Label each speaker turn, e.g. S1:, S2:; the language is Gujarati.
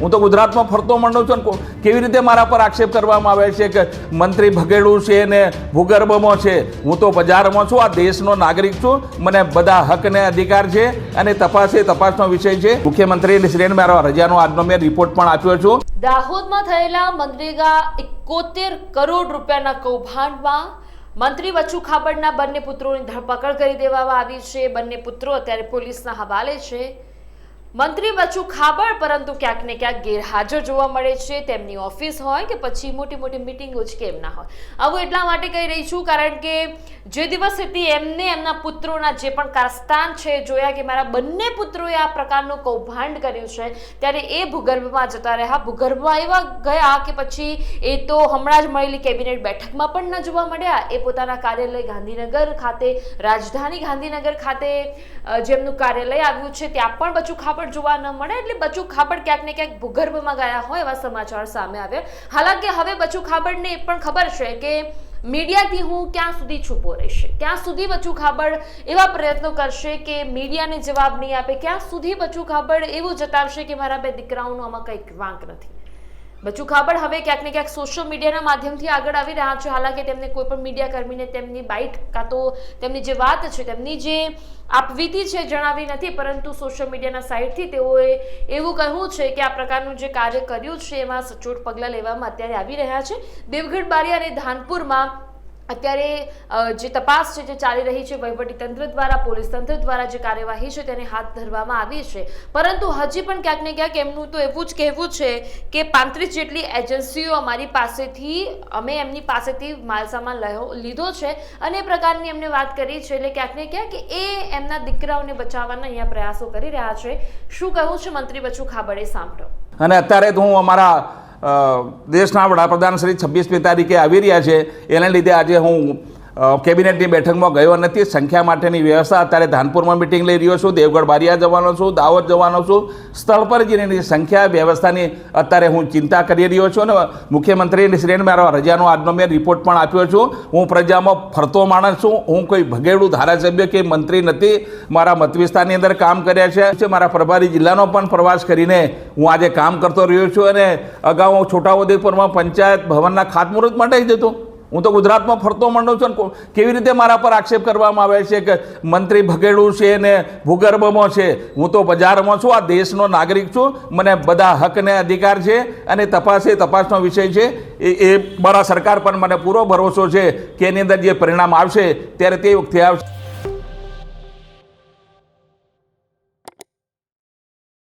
S1: હું તો ગુજરાતમાં ફરતો માંડું છું કેવી રીતે મારા પર આક્ષેપ કરવામાં આવે છે કે મંત્રી ભગેડું છે ને ભૂગર્ભમાં છે? હું તો બજારમાં છું, આ દેશનો નાગરિક છું, મને બધા હક ને અધિકાર છે અને તપાસ એ તપાસનો વિષય છે. મુખ્યમંત્રી શ્રીને મારો રજાનો આજનો મેં રિપોર્ટ પણ આપ્યો છું.
S2: દાહોદમાં થયેલા મનરેગા એકોતેર કરોડ રૂપિયાના કૌભાંડમાં મંત્રી વચ્ચુ ખાબડના બંને પુત્રોની ધરપકડ કરી દેવામાં આવી છે. બંને પુત્રો અત્યારે પોલીસના હવાલે છે. મંત્રી બચુ ખાબડ પરંતુ ક્યાંક ને ક્યાંક ગેરહાજર જોવા મળે છે. તેમની ઓફિસ હોય કે પછી મોટી મોટી મિટિંગો જ કેમ ના હોય. આવું એટલા માટે કહી રહી છું કારણ કે જે દિવસેથી એમને, એમના પુત્રોના જે પણ કારસ્તાન છે, જોયા કે મારા બંને પુત્રોએ આ પ્રકારનું કૌભાંડ કર્યું છે, ત્યારે એ ભૂગર્ભમાં જતા રહ્યા. ભૂગર્ભમાં એવા ગયા કે પછી એ તો હમણાં જ મળેલી કેબિનેટ બેઠકમાં પણ ન જોવા મળ્યા. એ પોતાના કાર્યાલય ગાંધીનગર ખાતે, રાજધાની ગાંધીનગર ખાતે જેમનું કાર્યાલય આવ્યું છે, ત્યાં પણ બચુ ખાબડ જોવા ન મળે એટલે બચુ ખાબડ ક્યાંક ને ક્યાંક ભૂગર્ભમાં ગયા હોય એવા સમાચાર સામે આવ્યા. હાલાકી હવે બચુ ખાબડને એ પણ ખબર છે કે મીડિયાથી હું ક્યાં સુધી છુપો રહેશે? ક્યાં સુધી બચુ ખાબડ એવા પ્રયત્નો કરશે કે મીડિયાને જવાબ નહીં આપે? ક્યાં સુધી બચુ ખાબડ એવું જતાવશે કે મારા બે દીકરાઓનો આમાં કંઈક વાંક નથી? બચુ ખાબડ હવે ક્યાંક ને ક્યાંક સોશિયલ મીડિયાના માધ્યમથી આગળ આવી રહ્યા છે. હાલાકી તેમને કોઈ પણ મીડિયા કર્મીને તેમની બાઇટ કાં તો તેમની જે વાત છે, તેમની જે આપવીતી છે જણાવી નથી, પરંતુ સોશિયલ મીડિયાના સાઇટથી તેઓએ એવું કહ્યું છે કે આ પ્રકારનું જે કાર્ય કર્યું છે, એમાં સચોટ પગલાં લેવામાં અત્યારે આવી રહ્યા છે. દેવગઢ બારી અને ધાનપુરમાં અત્યારે જે તપાસ છે જે ચાલી રહી છે તંત્ર દ્વારા, પોલીસ તંત્ર દ્વારા જે કાર્યવાહી છે તેને હાથ ધરવામાં આવી છે. પરંતુ હજી પણ ક્યાંક ને ક્યાંક એમનું તો એવું જ કહેવું છે કે પાંત્રીસ જેટલી એજન્સીઓ અમારી પાસેથી, અમે એમની પાસેથી માલસામાન લીધો છે. અને એ પ્રકારની એમને વાત કરી છે એટલે ક્યાંક ને ક્યાંક એ એમના દીકરાઓને બચાવવાના અહીંયા પ્રયાસો કરી રહ્યા છે. શું કહ્યું છે મંત્રી? બચુ ખાબડે સાંભળો.
S1: અને અત્યારે હું અમારા દેશના વડાપ્રધાન શ્રી છવ્વીસમી તારીખે આવી રહ્યા છે. એને લીધે આજે હું કેબિનેટની બેઠકમાં ગયો નથી. સંખ્યા માટેની વ્યવસ્થા અત્યારે ધાનપુરમાં મિટિંગ લઈ રહ્યો છું. દેવગઢ બારિયા જવાનો છું, દાહોદ જવાનો છું. સ્થળ પર જઈને સંખ્યા વ્યવસ્થાની અત્યારે હું ચિંતા કરી રહ્યો છું અને મુખ્યમંત્રીની શ્રેણી મારો રજાનો આજનો મેં રિપોર્ટ પણ આપ્યો છું. હું પ્રજામાં ફરતો માણસ છું. હું કોઈ ભગેડું ધારાસભ્ય કે મંત્રી નથી. મારા મત વિસ્તારની અંદર કામ કર્યા છે. મારા પ્રભારી જિલ્લાનો પણ પ્રવાસ કરીને હું આજે કામ કરતો રહ્યો છું અને અગાઉ હું છોટાઉદેપુરમાં પંચાયત ભવનના ખાતમુહૂર્ત માટે જ હતો. હું તો ગુજરાતમાં ફરતો માંડું છું કેવી રીતે મારા પર આક્ષેપ કરવામાં આવે છે કે મંત્રી ભગેડું છે ને ભૂગર્ભમાં છે? હું તો બજારમાં છું, આ દેશનો નાગરિક છું, મને બધા હકને અધિકાર છે અને તપાસ એ તપાસનો વિષય છે. એ એ મારા સરકાર પર મને પૂરો ભરોસો છે કે એની અંદર જે પરિણામ આવશે, ત્યારે તે વખતે આવશે.